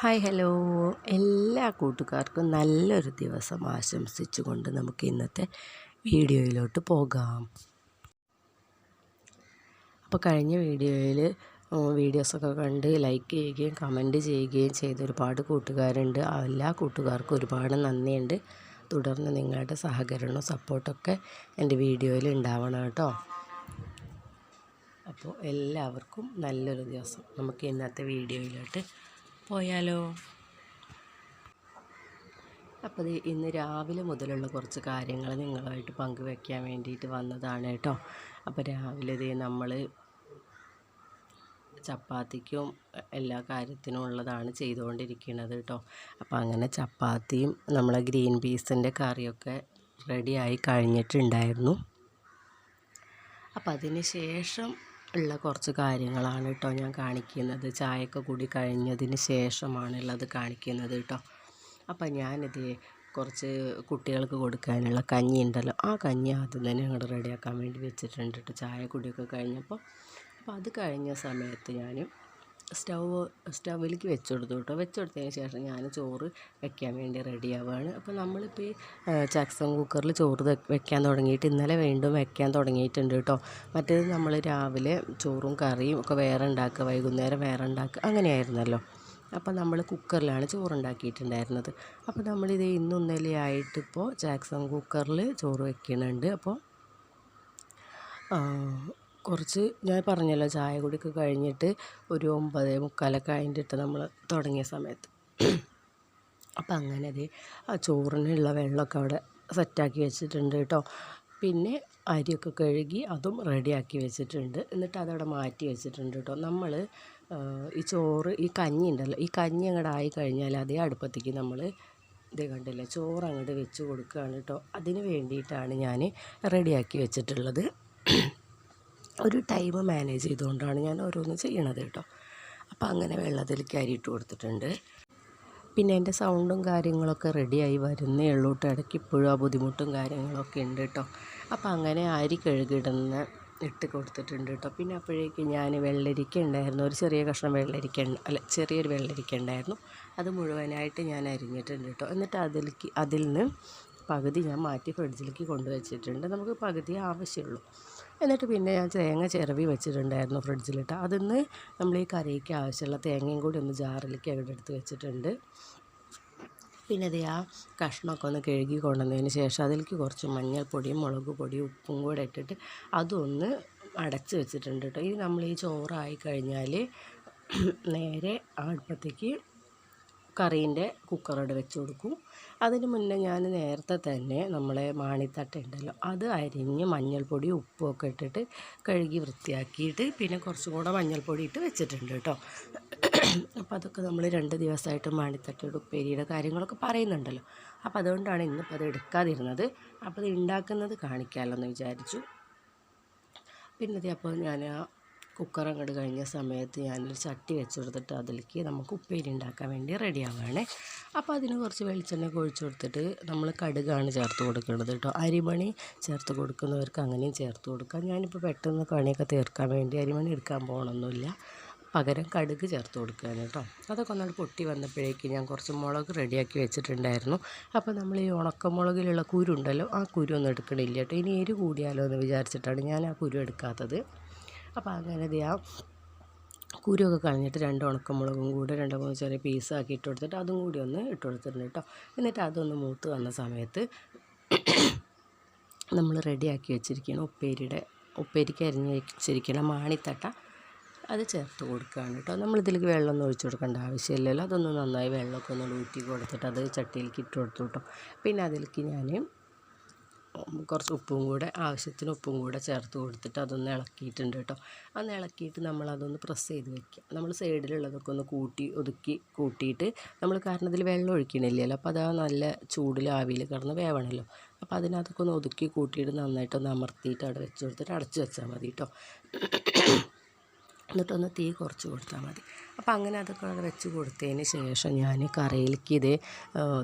Hi hello എല്ലാ കൂട്ടുകാർക്കും നല്ലൊരു ദിവസം ആശംസിച്ചുകൊണ്ട് നമുക്ക് ഇന്നത്തെ വീഡിയോയിലോട്ട് പോകാം. അപ്പോൾ കഴിഞ്ഞ വീഡിയോയിൽ വീഡിയോസൊക്കെ കണ്ട് ലൈക്ക് ചെയ്യുകയും കമന്റ് ചെയ്യുകയും ചെയ്ത ഒരുപാട് കൂട്ടുകാരുണ്ട്. എല്ലാ കൂട്ടുകാർക്കും ഒരുപാട് നന്ദിയുണ്ട്. തുടർന്ന് നിങ്ങളുടെ സഹകരണവും സപ്പോർട്ടൊക്കെ എന്റെ വീഡിയോയിൽ ഉണ്ടാവണം കേട്ടോ. അപ്പോൾ എല്ലാവർക്കും നല്ലൊരു ദിവസം നമുക്ക് ഇന്നത്തെ വീഡിയോയിലോട്ട് പോയാലോ? അപ്പോൾ ഇന്ന് രാവിലെ മുതലുള്ള കുറച്ച് കാര്യങ്ങൾ നിങ്ങളുമായിട്ട് പങ്കുവെക്കാൻ വേണ്ടിയിട്ട് വന്നതാണ് കേട്ടോ. അപ്പോൾ രാവിലെ ഇത് നമ്മൾ ചപ്പാത്തിക്കും എല്ലാ കാര്യത്തിനും ഉള്ളതാണ് ചെയ്തുകൊണ്ടിരിക്കുന്നത് കേട്ടോ. അപ്പോൾ അങ്ങനെ ചപ്പാത്തിയും നമ്മളെ ഗ്രീൻ പീസിന്റെ കറിയൊക്കെ റെഡിയായി കഴിഞ്ഞിട്ടുണ്ടായിരുന്നു. അപ്പോൾ അതിന് ശേഷം ഉള്ള കുറച്ച് കാര്യങ്ങളാണ് കേട്ടോ ഞാൻ കാണിക്കുന്നത്. ചായയൊക്കെ കൂടി കഴിഞ്ഞതിന് ശേഷമാണുള്ളത് കാണിക്കുന്നത് കേട്ടോ അപ്പം ഞാനിത് കുറച്ച് കുട്ടികൾക്ക് കൊടുക്കാനുള്ള കഞ്ഞി ഉണ്ടല്ലോ ആ കഞ്ഞി ആദ്യം തന്നെ അങ്ങോട്ട് റെഡിയാക്കാൻ വേണ്ടി വെച്ചിട്ടുണ്ട് കേട്ടോ ചായ കുടിയൊക്കെ കഴിഞ്ഞപ്പോൾ അപ്പോൾ അത് കഴിഞ്ഞ സമയത്ത് ഞാൻ സ്റ്റൗവ് സ്റ്റൗവിലേക്ക് വെച്ച് കൊടുത്തു കേട്ടോ. വെച്ച് കൊടുത്തതിന് ശേഷം ഞാൻ ചോറ് വെക്കാൻ വേണ്ടി റെഡി ആവുകയാണ്. അപ്പോൾ നമ്മളിപ്പോൾ ഈ ചക്സം കുക്കറിൽ ചോറ് വെക്കാൻ തുടങ്ങിയിട്ട് ഇന്നലെ വീണ്ടും വെക്കാൻ തുടങ്ങിയിട്ടുണ്ട് കേട്ടോ. മറ്റേത് നമ്മൾ രാവിലെ ചോറും കറിയും ഒക്കെ വേറെ ഉണ്ടാക്കുക വൈകുന്നേരം വേറെ ഉണ്ടാക്കുക അങ്ങനെയായിരുന്നല്ലോ. അപ്പോൾ നമ്മൾ കുക്കറിലാണ് ചോറുണ്ടാക്കിയിട്ടുണ്ടായിരുന്നത്. അപ്പോൾ നമ്മളിത് ഇന്നും ഇന്നലെയായിട്ടിപ്പോൾ ചാക്സൺ കുക്കറിൽ ചോറ് വെക്കുന്നുണ്ട് അപ്പോൾ കുറച്ച് ഞാൻ പറഞ്ഞല്ലോ ചായ കുടിയൊക്കെ കഴിഞ്ഞിട്ട് ഒരു ഒമ്പത് മുക്കാലൊക്കെ കഴിഞ്ഞിട്ട് നമ്മൾ തുടങ്ങിയ സമയത്ത്. അപ്പം അങ്ങനെ അത് ആ ചോറിനുള്ള വെള്ളമൊക്കെ അവിടെ സെറ്റാക്കി വെച്ചിട്ടുണ്ട് കേട്ടോ. പിന്നെ അരിയൊക്കെ കഴുകി അതും റെഡിയാക്കി വെച്ചിട്ടുണ്ട്. എന്നിട്ട് അതവിടെ മാറ്റി വെച്ചിട്ടുണ്ട് കേട്ടോ. നമ്മൾ ഈ ചോറ് ഈ കഞ്ഞി ഉണ്ടല്ലോ ഈ കഞ്ഞി അങ്ങോട്ട് ആയി കഴിഞ്ഞാൽ അതേ അടുപ്പത്തേക്ക് നമ്മൾ ഇത് കണ്ടില്ലേ ചോറ് അങ്ങോട്ട് വെച്ച് കൊടുക്കുകയാണ് കേട്ടോ. അതിന് വേണ്ടിയിട്ടാണ് ഞാൻ റെഡിയാക്കി വെച്ചിട്ടുള്ളത്. ഒരു ടൈം മാനേജ് ചെയ്തുകൊണ്ടാണ് ഞാൻ ഓരോന്ന് ചെയ്യണത് കേട്ടോ. അപ്പോൾ അങ്ങനെ വെള്ളത്തിൽ അരി ഇട്ട് കൊടുത്തിട്ടുണ്ട്. പിന്നെ എന്റെ സൗണ്ടും കാര്യങ്ങളൊക്കെ റെഡിയായി വരുന്നേ ഉള്ളൂ ഇടയ്ക്ക് ഇപ്പോഴും ആ ബുദ്ധിമുട്ടും കാര്യങ്ങളൊക്കെ ഉണ്ട് കേട്ടോ. അപ്പോൾ അങ്ങനെ അരി കഴുകിടുന്ന ഇട്ട് കൊടുത്തിട്ടുണ്ട് കേട്ടോ. പിന്നെ അപ്പോഴേക്കും ഞാൻ വെള്ളരിക്ക ഉണ്ടായിരുന്നു. ഒരു ചെറിയ കഷ്ണം വെള്ളരിക്ക അല്ല ചെറിയൊരു വെള്ളരിക്ക ഉണ്ടായിരുന്നു. അത് മുഴുവനായിട്ട് ഞാൻ അരിഞ്ഞിട്ടുണ്ട് കേട്ടോ. എന്നിട്ട് അതിലേക്ക് അതിൽ നിന്ന് പകുതി ഞാൻ മാറ്റി ഫ്രിഡ്ജിലേക്ക് കൊണ്ടുവച്ചിട്ടുണ്ട്. നമുക്ക് പകുതി ആവശ്യമുള്ളൂ. എന്നിട്ട് പിന്നെ ഞാൻ തേങ്ങ ചിരവി വെച്ചിട്ടുണ്ടായിരുന്നു ഫ്രിഡ്ജിലിട്ട്. അതിന്ന് നമ്മൾ ഈ കറിക്ക് ആവശ്യമുള്ള തേങ്ങയും കൂടി ഒന്ന് ജാറിലേക്ക് അവിടെ എടുത്ത് വെച്ചിട്ടുണ്ട്. പിന്നെ അത് ആ കഷ്ണമൊക്കെ ഒന്ന് കഴുകി കൊണ്ടുവന്നതിന് ശേഷം അതിലേക്ക് കുറച്ച് മഞ്ഞൾപ്പൊടിയും മുളക് പൊടിയും ഉപ്പും കൂടെ ഇട്ടിട്ട് അതൊന്ന് അടച്ച് വെച്ചിട്ടുണ്ട് കേട്ടോ. ഇത് നമ്മൾ ഈ ചോറായി കഴിഞ്ഞാൽ നേരെ അടുപ്പത്തേക്ക് കറീന്റെ കുക്കറോട് വെച്ച് കൊടുക്കും. അതിന് മുന്നേ ഞാൻ നേരത്തെ തന്നെ നമ്മളെ മാണിത്തട്ട ഉണ്ടല്ലോ അത് അരിഞ്ഞ് മഞ്ഞൾപ്പൊടി ഉപ്പുമൊക്കെ ഇട്ടിട്ട് കഴുകി വൃത്തിയാക്കിയിട്ട് പിന്നെ കുറച്ചും കൂടെ മഞ്ഞൾപ്പൊടി ഇട്ട് വെച്ചിട്ടുണ്ട് കേട്ടോ. അപ്പോൾ അതൊക്കെ നമ്മൾ രണ്ട് ദിവസമായിട്ട് മാണിത്തട്ടയുടെ ഉപ്പേരിയുടെ കാര്യങ്ങളൊക്കെ പറയുന്നുണ്ടല്ലോ. അപ്പോൾ അതുകൊണ്ടാണ് ഇന്നിപ്പോൾ അത് എടുക്കാതിരുന്നത്. അപ്പോൾ അത് ഉണ്ടാക്കുന്നത് കാണിക്കാമല്ലോ എന്ന് വിചാരിച്ചു. പിന്നെ അപ്പോൾ ഞാൻ കുക്കർ അങ്ങോട്ട് കഴിഞ്ഞ സമയത്ത് ഞാനൊരു ചട്ടി വെച്ച് കൊടുത്തിട്ട് അതിലേക്ക് നമുക്ക് ഉപ്പേരി ഉണ്ടാക്കാൻ വേണ്ടി റെഡി അപ്പോൾ അതിന് കുറച്ച് വെളിച്ചെണ്ണ ഒഴിച്ച് കൊടുത്തിട്ട് നമ്മൾ കടുകാണ് ചേർത്ത് കൊടുക്കുന്നത് കേട്ടോ. അരിമണി ചേർത്ത് കൊടുക്കുന്നവർക്ക് അങ്ങനെയും ചേർത്ത് കൊടുക്കാം. ഞാനിപ്പോൾ പെട്ടെന്ന് പണിയൊക്കെ തീർക്കാൻ വേണ്ടി അരിമണി എടുക്കാൻ പോകണമെന്നില്ല പകരം കടുക് ചേർത്ത് കൊടുക്കുകയാണ് കേട്ടോ. അതൊക്കെ ഒന്നാണ് പൊട്ടി വന്നപ്പോഴേക്ക് ഞാൻ കുറച്ച് മുളക് റെഡിയാക്കി വെച്ചിട്ടുണ്ടായിരുന്നു. അപ്പോൾ നമ്മൾ ഈ ഉണക്കമുളകിലുള്ള കുരു ഉണ്ടല്ലോ ആ കുരു ഒന്നും എടുക്കണില്ല കേട്ടോ. ഇനി എരി കൂടിയാലോ എന്ന് വിചാരിച്ചിട്ടാണ് ഞാൻ ആ കുരു എടുക്കാത്തത്. അപ്പോൾ അങ്ങനെ ഇത് ആ കുരുവൊക്കെ കളഞ്ഞിട്ട് രണ്ട് ഉണക്കമുളകും കൂടെ രണ്ട് മൂന്ന് ചെറിയ പീസാക്കി ഇട്ട് കൊടുത്തിട്ട് അതും കൂടി ഒന്ന് ഇട്ട് കൊടുത്തിട്ടുണ്ട് കേട്ടോ. എന്നിട്ട് അതൊന്ന് മൂത്ത് വന്ന സമയത്ത് നമ്മൾ റെഡിയാക്കി വെച്ചിരിക്കണം ഉപ്പേരിയുടെ ഉപ്പേരിക്ക് അരിഞ്ഞ് വെച്ചിരിക്കണം മാണിത്തട്ട അത് ചേർത്ത് കൊടുക്കുകയാണ് കേട്ടോ. നമ്മളിതിലേക്ക് വെള്ളമൊന്നും ഒഴിച്ചു കൊടുക്കേണ്ട ആവശ്യമില്ലല്ലോ. അതൊന്ന് നന്നായി വെള്ളമൊക്കെ ഒന്ന് ഊറ്റി കൊടുത്തിട്ട് അത് ചട്ടിയിലേക്ക് ഇട്ട് കൊടുത്തു കേട്ടോ. പിന്നെ അതിലേക്ക് ഞാൻ കുറച്ച് ഉപ്പും കൂടെ ആവശ്യത്തിന് ഉപ്പും കൂടെ ചേർത്ത് കൊടുത്തിട്ട് അതൊന്ന് ഇളക്കിയിട്ടുണ്ട് കേട്ടോ. അന്ന് ഇളക്കിയിട്ട് നമ്മൾ അതൊന്ന് പ്രസ് ചെയ്ത് വെക്കുക. നമ്മൾ സൈഡിലുള്ളതൊക്കെ ഒന്ന് കൂട്ടി ഒതുക്കി കൂട്ടിയിട്ട് നമ്മൾ കാരണം ഇതിൽ വെള്ളം ഒഴിക്കണില്ലല്ലോ. അപ്പോൾ അതാ നല്ല ചൂടിൽ ആവിയിൽ കിടന്ന് വേവണമല്ലോ അപ്പോൾ അതിനകത്തൊക്കെ ഒന്ന് ഒതുക്കി കൂട്ടിയിട്ട് നന്നായിട്ടൊന്ന് അമർത്തിയിട്ട് അവിടെ വെച്ച് കൊടുത്തിട്ട് അടച്ച് വെച്ചാൽ മതി കേട്ടോ. എന്നിട്ടൊന്ന് തീ കുറച്ച് കൊടുത്താൽ മതി. അപ്പോൾ അങ്ങനെ അതൊക്കെ അവിടെ വെച്ച് കൊടുത്തതിന് ശേഷം ഞാൻ കറിയിലേക്ക് ഇത്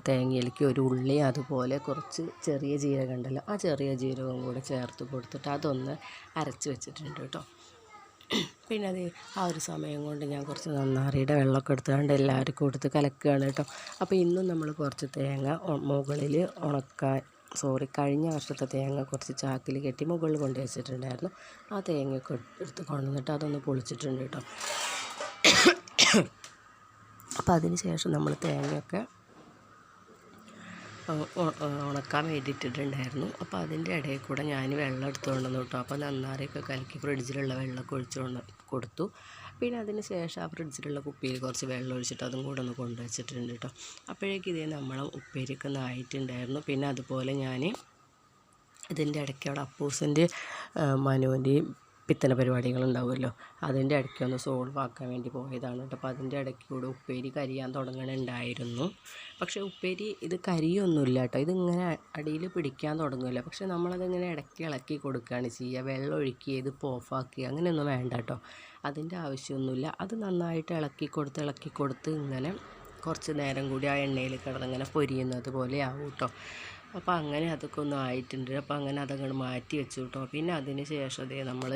തേങ്ങയിലേക്ക് ഒരു ഉള്ളി അതുപോലെ കുറച്ച് ചെറിയ ജീരകം ഉണ്ടല്ലോ ആ ചെറിയ ജീരകം കൂടെ ചേർത്ത് കൊടുത്തിട്ട് അതൊന്ന് അരച്ച് വെച്ചിട്ടുണ്ട് കേട്ടോ. പിന്നെ അത് ആ ഒരു സമയം കൊണ്ട് ഞാൻ കുറച്ച് നന്നാറിയുടെ വെള്ളമൊക്കെ എടുത്തുകൊണ്ട് എല്ലാവർക്കും കൊടുത്ത് കലക്കുകയാണ് കേട്ടോ. അപ്പോൾ ഇന്നും നമ്മൾ കുറച്ച് തേങ്ങ മുകളിൽ ഉണക്കാൻ സോറി കഴിഞ്ഞ വർഷത്തെ തേങ്ങ കുറച്ച് ചാക്കിൽ കെട്ടി മുകളിൽ കൊണ്ട് വെച്ചിട്ടുണ്ടായിരുന്നു. ആ തേങ്ങയൊക്കെ എടുത്ത് കൊണ്ടുവന്നിട്ട് അതൊന്ന് പൊളിച്ചിട്ടുണ്ട് കേട്ടോ. അപ്പോൾ അതിന് ശേഷം നമ്മൾ തേങ്ങയൊക്കെ ഉണക്കാൻ വേണ്ടിയിട്ടിട്ടുണ്ടായിരുന്നു. അപ്പോൾ അതിന്റെ ഇടയിൽ കൂടെ ഞാൻ വെള്ളം എടുത്തുകൊണ്ട് വന്നു കേട്ടോ. അപ്പോൾ നന്നാറിയൊക്കെ കലക്കി ഫ്രിഡ്ജിലുള്ള വെള്ളമൊക്കെ ഒഴിച്ചു കൊണ്ട് കൊടുത്തു. പിന്നെ അതിന് ശേഷം ആ ഫ്രിഡ്ജിലുള്ള കുപ്പിയിൽ കുറച്ച് വെള്ളം ഒഴിച്ചിട്ട് അതും കൂടെ ഒന്ന് കൊണ്ടുവച്ചിട്ടുണ്ട് കേട്ടോ. അപ്പോഴേക്കും ഇതേ നമ്മളെ ഉപ്പേരിയൊക്കെ ഒന്ന് ആയിട്ടുണ്ടായിരുന്നു പിന്നെ അതുപോലെ ഞാൻ ഇതിന്റെ ഇടയ്ക്ക് അവിടെ അപ്പൂസിന്റെ മനുവിന്റെയും പിത്തന പരിപാടികളുണ്ടാവുമല്ലോ. അതിന്റെ ഇടയ്ക്ക് ഒന്ന് സോൾവ് ആക്കാൻ വേണ്ടി പോയതാണ് കേട്ടോ. അപ്പോൾ അതിന്റെ ഇടയ്ക്ക് കൂടെ ഉപ്പേരി കരിയാൻ തുടങ്ങണുണ്ടായിരുന്നു. പക്ഷേ ഉപ്പേരി ഇത് കരിയൊന്നുമില്ല കേട്ടോ. ഇതിങ്ങനെ അടിയിൽ പിടിക്കാൻ തുടങ്ങില്ല പക്ഷേ നമ്മളതിങ്ങനെ ഇടയ്ക്ക് ഇളക്കി കൊടുക്കുകയാണ് ചെയ്യുക. വെള്ളം ഒഴുക്കി ഇത് ഓഫാക്കുക അങ്ങനെയൊന്നും വേണ്ട കേട്ടോ. അതിന്റെ ആവശ്യമൊന്നുമില്ല. അത് നന്നായിട്ട് ഇളക്കി കൊടുത്ത് ഇളക്കി കൊടുത്ത് ഇങ്ങനെ കുറച്ച് നേരം കൂടി ആ എണ്ണയിൽ കിടന്നിങ്ങനെ പൊരിയുന്നത് പോലെ ആവും കേട്ടോ. അപ്പോൾ അങ്ങനെ അതൊക്കെ ഒന്ന് ആയിട്ടുണ്ട്. അപ്പോൾ അങ്ങനെ അതങ്ങോട്ട് മാറ്റി വെച്ചു കേട്ടോ പിന്നെ അതിന് ശേഷം ദേ നമ്മൾ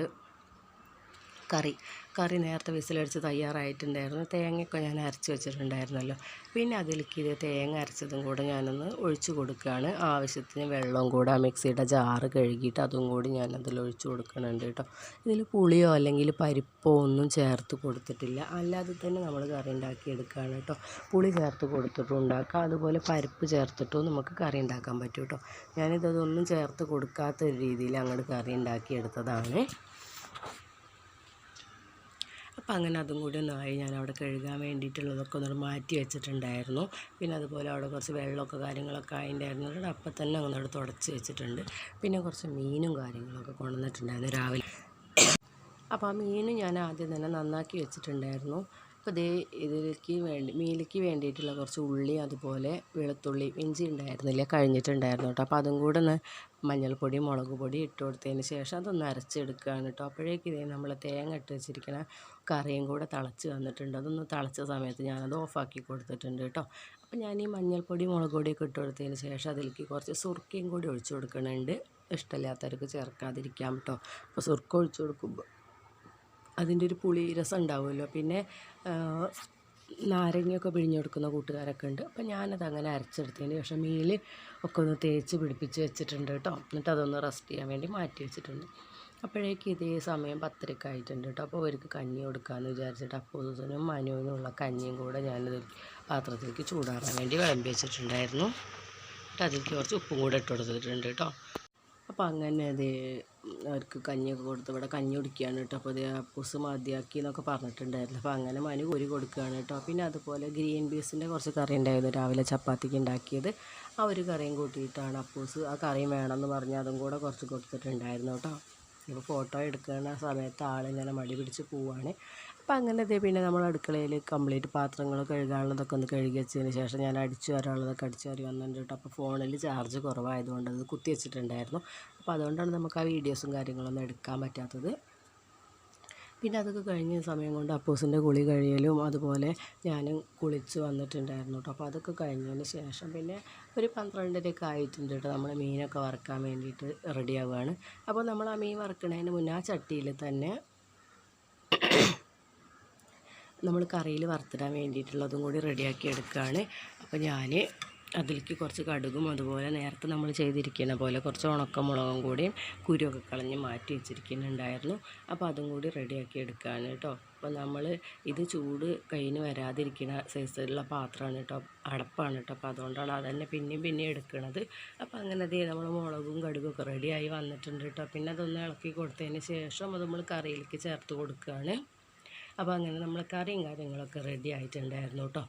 കറി. കറി നേരത്തെ വിസിലടിച്ച് തയ്യാറായിട്ടുണ്ടായിരുന്നു. തേങ്ങയൊക്കെ ഞാൻ അരച്ച് വെച്ചിട്ടുണ്ടായിരുന്നല്ലോ. പിന്നെ അതിലേക്ക് ഇത് തേങ്ങ അരച്ചതും കൂടെ ഞാനൊന്ന് ഒഴിച്ചു കൊടുക്കുകയാണ്. ആവശ്യത്തിന് വെള്ളവും കൂടെ ആ മിക്സിയുടെ ജാറ് കഴുകിയിട്ട് അതും കൂടി ഞാൻ അതിൽ ഒഴിച്ചു കൊടുക്കുന്നുണ്ട് കേട്ടോ. ഇതിൽ പുളിയോ അല്ലെങ്കിൽ പരിപ്പോ ഒന്നും ചേർത്ത് കൊടുത്തിട്ടില്ല. അല്ലാതെ തന്നെ നമ്മൾ കറി ഉണ്ടാക്കി എടുക്കുകയാണ് കേട്ടോ. പുളി ചേർത്ത് കൊടുത്തിട്ടും ഉണ്ടാക്കാം. അതുപോലെ പരിപ്പ് ചേർത്തിട്ടും നമുക്ക് കറി ഉണ്ടാക്കാൻ പറ്റും കേട്ടോ. ഞാനിതൊന്നും ചേർത്ത് കൊടുക്കാത്ത ഒരു രീതിയിൽ അങ്ങോട്ട് കറി ഉണ്ടാക്കിയെടുത്തതാണ്. അപ്പം അങ്ങനെ അതും കൂടി ഒന്നായി ഞാൻ അവിടെ കഴുകാൻ വേണ്ടിയിട്ടുള്ളതൊക്കെ ഒന്ന് മാറ്റി വെച്ചിട്ടുണ്ടായിരുന്നു. പിന്നെ അതുപോലെ അവിടെ കുറച്ച് വെള്ളമൊക്കെ കാര്യങ്ങളൊക്കെ ആയിട്ടുണ്ടായിരുന്നു അവിടെ അപ്പം തന്നെ അങ്ങോട്ട് തുടച്ച് വെച്ചിട്ടുണ്ട്. പിന്നെ കുറച്ച് മീനും കാര്യങ്ങളൊക്കെ കൊണ്ടുവന്നിട്ടുണ്ടായിരുന്നു രാവിലെ. അപ്പോൾ ആ മീൻ ഞാൻ ആദ്യം തന്നെ നന്നാക്കി വെച്ചിട്ടുണ്ടായിരുന്നു. അപ്പോൾ ദേ ഇതിലേക്ക് വേണ്ടി മീനിലേക്ക് വേണ്ടിയിട്ടുള്ള കുറച്ച് ഉള്ളി അതുപോലെ വെളുത്തുള്ളി ഇഞ്ചി ഉണ്ടായിരുന്നില്ല കഴിഞ്ഞിട്ടുണ്ടായിരുന്നു കേട്ടോ. അപ്പോൾ അതും കൂടെ ഒന്ന് മഞ്ഞൾപ്പൊടി മുളക് പൊടി ഇട്ട് കൊടുത്തതിന് ശേഷം അതൊന്ന് അരച്ചെടുക്കുകയാണ് കേട്ടോ. അപ്പോഴേക്ക് ഇതേ നമ്മൾ തേങ്ങ ഇട്ട് വെച്ചിരിക്കുന്ന കറിയും കൂടെ തിളച്ച് വന്നിട്ടുണ്ട്. അതൊന്ന് തിളച്ച സമയത്ത് ഞാനത് ഓഫാക്കി കൊടുത്തിട്ടുണ്ട് കേട്ടോ. അപ്പോൾ ഞാൻ ഈ മഞ്ഞൾപ്പൊടി മുളക് പൊടിയൊക്കെ ഇട്ട് കൊടുത്തതിന് ശേഷം അതിലേക്ക് കുറച്ച് സുർക്കയും കൂടി ഒഴിച്ചു കൊടുക്കുന്നുണ്ട് ഇഷ്ടമില്ലാത്തവർക്ക് ചേർക്കാതിരിക്കാം കേട്ടോ. അപ്പോൾ സുർക്ക ഒഴിച്ചു കൊടുക്കുമ്പോൾ അതിന്റെ ഒരു പുളി രസം ഉണ്ടാവുമല്ലോ. പിന്നെ നാരങ്ങയൊക്കെ പിഴിഞ്ഞ് കൊടുക്കുന്ന കൂട്ടുകാരൊക്കെ ഉണ്ട്. അപ്പം ഞാനത് അങ്ങനെ അരച്ചെടുത്തതിന് ശേഷം മീൽ ഒക്കെ ഒന്ന് തേച്ച് പിടിപ്പിച്ച് വെച്ചിട്ടുണ്ട് കേട്ടോ. എന്നിട്ട് അതൊന്ന് റെസ്റ്റ് ചെയ്യാൻ വേണ്ടി മാറ്റി വെച്ചിട്ടുണ്ട്. അപ്പോഴേക്ക് ഇതേ സമയം പത്തരക്ക് ആയിട്ടുണ്ട് കേട്ടോ. അപ്പോൾ അവർക്ക് കഞ്ഞി കൊടുക്കാമെന്ന് വിചാരിച്ചിട്ട് അപ്പൂസനും മനുവിനും മനുവിനുള്ള കഞ്ഞിയും കൂടെ ഞാനത് പാത്രത്തിലേക്ക് ചൂടാറാൻ വേണ്ടി വിളമ്പി വെച്ചിട്ടുണ്ടായിരുന്നു. എന്നിട്ട് അതിലേക്ക് കുറച്ച് ഉപ്പും കൂടെ ഇട്ട് കൊടുത്തിട്ടുണ്ട് കേട്ടോ. അപ്പോൾ അങ്ങനെ അത് അവർക്ക് കഞ്ഞിയൊക്കെ കൊടുത്ത് ഇവിടെ കഞ്ഞി കുടിക്കുകയാണ് കേട്ടോ. അപ്പോൾ അത് അപ്പൂസ് മതിയാക്കി എന്നൊക്കെ പറഞ്ഞിട്ടുണ്ടായിരുന്നു. അപ്പോൾ അങ്ങനെ മനു കോരി കൊടുക്കുകയാണ് കേട്ടോ. പിന്നെ അതുപോലെ ഗ്രീൻ പീസിന്റെ കുറച്ച് കറി ഉണ്ടായിരുന്നു രാവിലെ ചപ്പാത്തിക്ക് ഉണ്ടാക്കിയത്. ആ ഒരു കറിയും കൂട്ടിയിട്ടാണ് അപ്പൂസ് ആ കറിയും വേണമെന്ന് പറഞ്ഞ് അതും കൂടെ കുറച്ച് കൊടുത്തിട്ടുണ്ടായിരുന്നു കേട്ടോ. ഇപ്പോൾ ഫോട്ടോ എടുക്കുന്ന സമയത്ത് ആളിങ്ങനെ മടി പിടിച്ച് പോവാണ്. അപ്പം അങ്ങനെ ദേ പിന്നെ നമ്മൾ അടുക്കളയിൽ കംപ്ലീറ്റ് പാത്രങ്ങൾ കഴുകാനുള്ളതൊക്കെ ഒന്ന് കഴുകി വെച്ചതിന് ശേഷം ഞാൻ അടിച്ചു വരാനുള്ളതൊക്കെ അടിച്ചു വരി വന്നിട്ടുണ്ട്. അപ്പോൾ ഫോണിൽ ചാർജ് കുറവായതുകൊണ്ട് അത് കുത്തി വെച്ചിട്ടുണ്ടായിരുന്നു. അപ്പോൾ അതുകൊണ്ടാണ് നമുക്ക് ആ വീഡിയോസും കാര്യങ്ങളൊന്നും എടുക്കാൻ പറ്റാത്തത്. പിന്നെ അതൊക്കെ കഴിഞ്ഞ സമയം കൊണ്ട് അപ്പൂസിന്റെ കുളി കഴിയലും അതുപോലെ ഞാനും കുളിച്ച് വന്നിട്ടുണ്ടായിരുന്നു കേട്ടോ അപ്പോൾ അതൊക്കെ കഴിഞ്ഞതിന് ശേഷം പിന്നെ ഒരു പന്ത്രണ്ടരയൊക്കെ ആയിട്ടുണ്ട് കേട്ടോ നമ്മൾ മീനൊക്കെ വറുക്കാൻ വേണ്ടിയിട്ട് റെഡിയാവുകയാണ് അപ്പോൾ നമ്മൾ ആ മീൻ വറക്കുന്നതിന് മുന്നേ ആ ചട്ടിയിൽ തന്നെ നമ്മൾ കറിയിൽ വറുത്തിടാൻ വേണ്ടിയിട്ടുള്ളതും കൂടി റെഡിയാക്കി എടുക്കുകയാണ് അപ്പോൾ ഞാൻ അതിലേക്ക് കുറച്ച് കടുകും അതുപോലെ നേരത്തെ നമ്മൾ ചെയ്തിരിക്കുന്ന പോലെ കുറച്ച് ഉണക്കമുളകും കൂടിയും കുരുവൊക്കെ കളഞ്ഞ് മാറ്റി വെച്ചിരിക്കുന്നുണ്ടായിരുന്നു. അപ്പോൾ അതും കൂടി റെഡിയാക്കി എടുക്കുകയാണ് കേട്ടോ. അപ്പോൾ നമ്മൾ ഇത് ചൂട് കയ്യിന് വരാതിരിക്കുന്ന സൈസിലുള്ള പാത്രമാണ് കേട്ടോ അടപ്പാണ് കേട്ടോ. അപ്പോൾ അതുകൊണ്ടാണ് അതന്നെ പിന്നെയും പിന്നെയും എടുക്കുന്നത് അപ്പോൾ അങ്ങനെ അതേ നമ്മൾ മുളകും കടുകും ഒക്കെ റെഡിയായി വന്നിട്ടുണ്ട് കേട്ടോ. പിന്നെ അതൊന്ന് ഇളക്കി കൊടുത്തതിന് ശേഷം അത് നമ്മൾ കറിയിലേക്ക് ചേർത്ത് കൊടുക്കുകയാണ് അപ്പോൾ അങ്ങനെ നമ്മൾ കറിയും കാര്യങ്ങളൊക്കെ റെഡി ആയിട്ടുണ്ടായിരുന്നു കേട്ടോ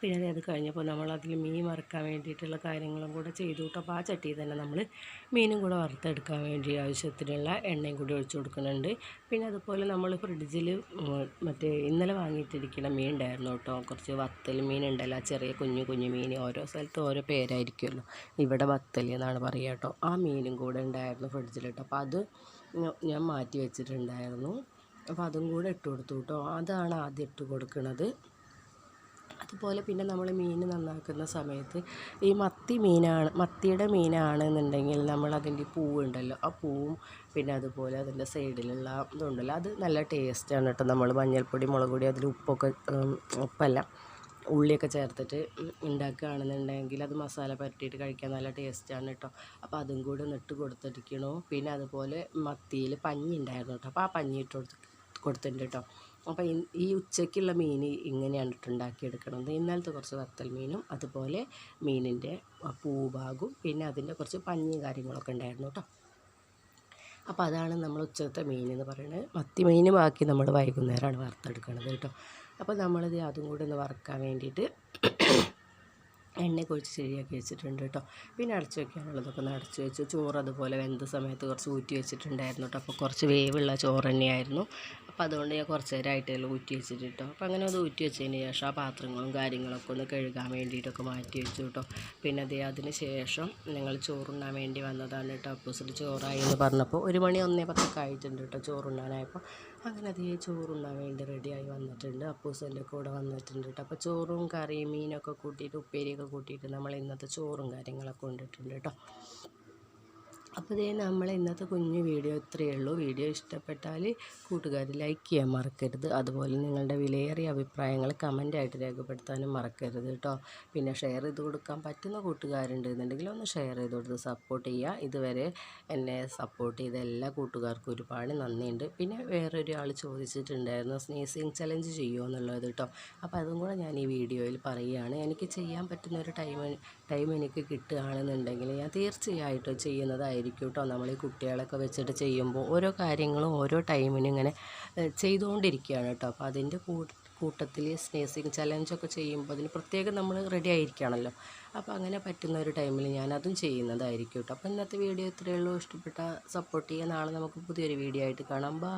പിന്നെ അത് കഴിഞ്ഞപ്പോൾ നമ്മൾ അതിൽ മീൻ വറുക്കാൻ വേണ്ടിയിട്ടുള്ള കാര്യങ്ങളും കൂടെ ചെയ്തു കേട്ടോ അപ്പോൾ ആ ചട്ടിയിൽ തന്നെ നമ്മൾ മീനും കൂടെ വറുത്തെടുക്കാൻ വേണ്ടി ആവശ്യത്തിനുള്ള എണ്ണയും കൂടി ഒഴിച്ചു കൊടുക്കുന്നുണ്ട്. പിന്നെ അതുപോലെ നമ്മൾ ഫ്രിഡ്ജിൽ മറ്റേ ഇന്നലെ വാങ്ങിയിട്ടിരിക്കുന്ന മീൻ ഉണ്ടായിരുന്നു കേട്ടോ കുറച്ച് വത്തൽ മീൻ ഉണ്ടല്ലോ ചെറിയ കുഞ്ഞു കുഞ്ഞു മീൻ. ഓരോ സ്ഥലത്ത് ഓരോ പേരായിരിക്കുമല്ലോ. ഇവിടെ വത്തൽ എന്നാണ് പറയുക കേട്ടോ ആ മീനും കൂടെ ഉണ്ടായിരുന്നു ഫ്രിഡ്ജിൽ കേട്ടോ അപ്പോൾ അത് ഞാൻ മാറ്റി വെച്ചിട്ടുണ്ടായിരുന്നു. അപ്പോൾ അതും കൂടെ ഇട്ട് കൊടുത്തു കേട്ടോ അതാണ് ആദ്യം ഇട്ട് കൊടുക്കുന്നത് അതുപോലെ പിന്നെ നമ്മൾ മീൻ നന്നാക്കുന്ന സമയത്ത് ഈ മത്തി മീനാണ് മത്തിയുടെ മീനാണെന്നുണ്ടെങ്കിൽ നമ്മൾ അതിന്റെ പൂവുണ്ടല്ലോ ആ പൂവും പിന്നെ അതുപോലെ അതിന്റെ സൈഡിലുള്ള ഇതുണ്ടല്ലോ അത് നല്ല ടേസ്റ്റാണ് കേട്ടോ നമ്മൾ മഞ്ഞൾപ്പൊടി മുളക് പൊടി അതിൽ ഉപ്പൊക്കെ ഉപ്പല്ല ഉള്ളിയൊക്കെ ചേർത്തിട്ട് ഉണ്ടാക്കുകയാണെന്നുണ്ടെങ്കിൽ അത് മസാല പരട്ടിയിട്ട് കഴിക്കാൻ നല്ല ടേസ്റ്റാണ് കേട്ടോ അപ്പോൾ അതും കൂടെ ഒന്ന് ഇട്ട് കൊടുത്തിരിക്കണു. പിന്നെ അതുപോലെ മത്തിയിൽ പഞ്ഞി ഉണ്ടായിരുന്നു കേട്ടോ അപ്പോൾ ആ പഞ്ഞി ഇട്ട് കൊടുത്ത് കൊടുത്തിട്ടുണ്ട് കേട്ടോ അപ്പോൾ ഈ ഉച്ചയ്ക്കുള്ള മീൻ ഇങ്ങനെയാണ് ഉണ്ടാക്കിയെടുക്കണത്. ഇന്നലത്തെ കുറച്ച് വത്തൽ മീനും അതുപോലെ മീനിന്റെ പൂഭാഗവും പിന്നെ അതിന്റെ കുറച്ച് പഞ്ഞി കാര്യങ്ങളൊക്കെ ഉണ്ടായിരുന്നു കേട്ടോ അപ്പോൾ അതാണ് നമ്മൾ ഉച്ചത്തെ മീൻ എന്ന് പറയുന്നത്. മത്തി മീൻ ബാക്കി നമ്മൾ വൈകുന്നേരമാണ് വറുത്തെടുക്കുന്നത് കേട്ടോ അപ്പോൾ നമ്മളിത് അതും കൂടി ഒന്ന് വറുക്കാൻ വേണ്ടിയിട്ട് എണ്ണ ഒഴിച്ച് ശരിയാക്കി വെച്ചിട്ടുണ്ട് കേട്ടോ. പിന്നെ അടച്ച് വെക്കാനുള്ളതൊക്കെ ഒന്ന് അടച്ച് വെച്ചു ചോറ് അതുപോലെ വെന്ത സമയത്ത് കുറച്ച് ഊറ്റി വെച്ചിട്ടുണ്ടായിരുന്നു കേട്ടോ. അപ്പോൾ കുറച്ച് വേവുള്ള ചോറ് തന്നെയായിരുന്നു. അപ്പോൾ അതുകൊണ്ട് ഞാൻ കുറച്ച് നേരമായിട്ടല്ലോ ഊറ്റി വെച്ചിട്ട് കേട്ടോ. അപ്പോൾ അങ്ങനെ അത് ഊറ്റി വെച്ചതിന് ശേഷം ആ പാത്രങ്ങളും കാര്യങ്ങളൊക്കെ ഒന്ന് കഴുകാൻ വേണ്ടിയിട്ടൊക്കെ മാറ്റി വെച്ചു കേട്ടോ. പിന്നെ അതേ അതിന് ശേഷം ഞങ്ങൾ ചോറുണ്ണാൻ വേണ്ടി വന്നതാണ് കേട്ടോ. അപ്പോസിറ്റ് ചോറായി എന്ന് പറഞ്ഞപ്പോൾ ഒരു മണി ഒന്നേ പത്തൊക്കെ ആയിട്ടുണ്ട് കേട്ടോ ചോറുണ്ണാനായപ്പോൾ. അങ്ങനെ അതേ ചോറുണ്ണാൻ വേണ്ടി റെഡിയായി വന്നിട്ടുണ്ട്. അപ്പൂസിന്റെ കൂടെ വന്നിട്ടുണ്ട് കേട്ടോ അപ്പോൾ ചോറും കറിയും മീനൊക്കെ കൂട്ടിയിട്ട് ഉപ്പേരിയൊക്കെ കൂട്ടിയിട്ട് നമ്മൾ ഇന്നത്തെ ചോറും കാര്യങ്ങളൊക്കെ കൊണ്ടിട്ടുണ്ട് കേട്ടോ അപ്പോൾ ഇതേ നമ്മൾ ഇന്നത്തെ കുഞ്ഞു വീഡിയോ ഇത്രയേ ഉള്ളൂ. വീഡിയോ ഇഷ്ടപ്പെട്ടാൽ കൂട്ടുകാർ ലൈക്ക് ചെയ്യാൻ മറക്കരുത്. അതുപോലെ നിങ്ങളുടെ വിലയേറിയ അഭിപ്രായങ്ങൾ കമന്റായിട്ട് രേഖപ്പെടുത്താനും മറക്കരുത് കേട്ടോ. പിന്നെ ഷെയർ ചെയ്ത് കൊടുക്കാൻ പറ്റുന്ന കൂട്ടുകാരുണ്ട് എന്നുണ്ടെങ്കിൽ ഒന്ന് ഷെയർ ചെയ്ത് കൊടുത്ത് സപ്പോർട്ട് ചെയ്യുക. ഇതുവരെ എന്നെ സപ്പോർട്ട് ചെയ്ത എല്ലാ കൂട്ടുകാർക്കും ഒരുപാട് നന്ദിയുണ്ട്. പിന്നെ വേറൊരു ആൾ ചോദിച്ചിട്ടുണ്ടായിരുന്നു സ്നേസിങ് ചലഞ്ച് ചെയ്യുമോ എന്നുള്ളത് കേട്ടോ. അപ്പോൾ അതും കൂടെ ഞാൻ ഈ വീഡിയോയിൽ പറയുകയാണ്. എനിക്ക് ചെയ്യാൻ പറ്റുന്ന ഒരു ടൈം ടൈം എനിക്ക് കിട്ടുകയാണെന്നുണ്ടെങ്കിൽ ഞാൻ തീർച്ചയായിട്ടും ചെയ്യുന്നതായിരിക്കും. കേട്ടോ നമ്മൾ ഈ കുട്ടികളൊക്കെ വെച്ചിട്ട് ചെയ്യുമ്പോൾ ഓരോ കാര്യങ്ങളും ഓരോ ടൈമിനും ഇങ്ങനെ ചെയ്തുകൊണ്ടിരിക്കുകയാണ് കേട്ടോ. അപ്പോൾ അതിന്റെ കൂട്ടത്തിൽ സ്നേസിങ് ചലഞ്ചൊക്കെ ചെയ്യുമ്പോൾ അതിന് പ്രത്യേകം നമ്മൾ റെഡി ആയിരിക്കുകയാണല്ലോ അപ്പോൾ അങ്ങനെ പറ്റുന്ന ഒരു ടൈമിൽ ഞാനതും ചെയ്യുന്നതായിരിക്കും കേട്ടോ. അപ്പോൾ ഇന്നത്തെ വീഡിയോ ഇത്രയേ ഉള്ളൂ. ഇഷ്ടപ്പെട്ട സപ്പോർട്ട് ചെയ്യുക നാളെ നമുക്ക് പുതിയൊരു വീഡിയോ ആയിട്ട് കാണാം. ബാ